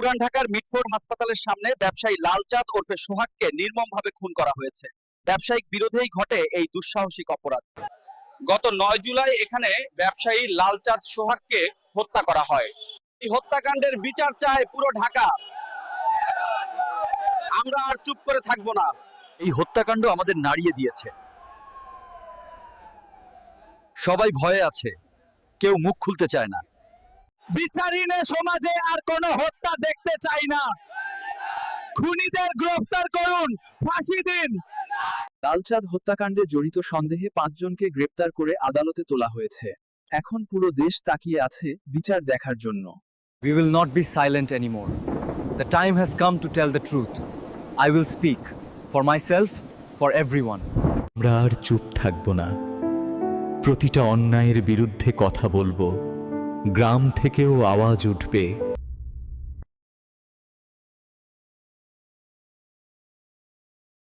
পুরান ঢাকার মিটফোর্ড হাসপাতালের সামনে ব্যবসায়ী লালচাঁদ ওরফে সোহাগকে নির্মমভাবে খুন করা হয়েছে। ব্যবসায়িক বিরোধেই ঘটে এই দুঃসাহসিক অপরাধ। গত নয় জুলাই এখানে ব্যবসায়ী লালচাঁদ সোহাগকে হত্যা করা হয়। এই হত্যাকাণ্ডের বিচার চায় পুরো ঢাকা। আমরা আর চুপ করে থাকব না। এই হত্যাকাণ্ড আমাদের নাড়িয়ে দিয়েছে। সবাই ভয়ে আছে। কেউ মুখ খুলতে চায় না। বিচারিনে সমাজে আর কোনো হত্যা দেখতে চাই না খুনিদের গ্রেফতার করুন ফাঁসি দিন লালচাঁদ হত্যাকাণ্ডে জড়িত সন্দেহে পাঁচজনকে গ্রেপ্তার করে আদালতে তোলা হয়েছে এখন পুরো দেশ তাকিয়ে আছে বিচার দেখার জন্য We will not be silent anymore. The time has come to tell the truth. I will speak for myself, for everyone. আমরা আর চুপ থাকব না প্রতিটা অন্যায়ের বিরুদ্ধে কথা বলব গ্রাম থেকেও আওয়াজ উঠবে।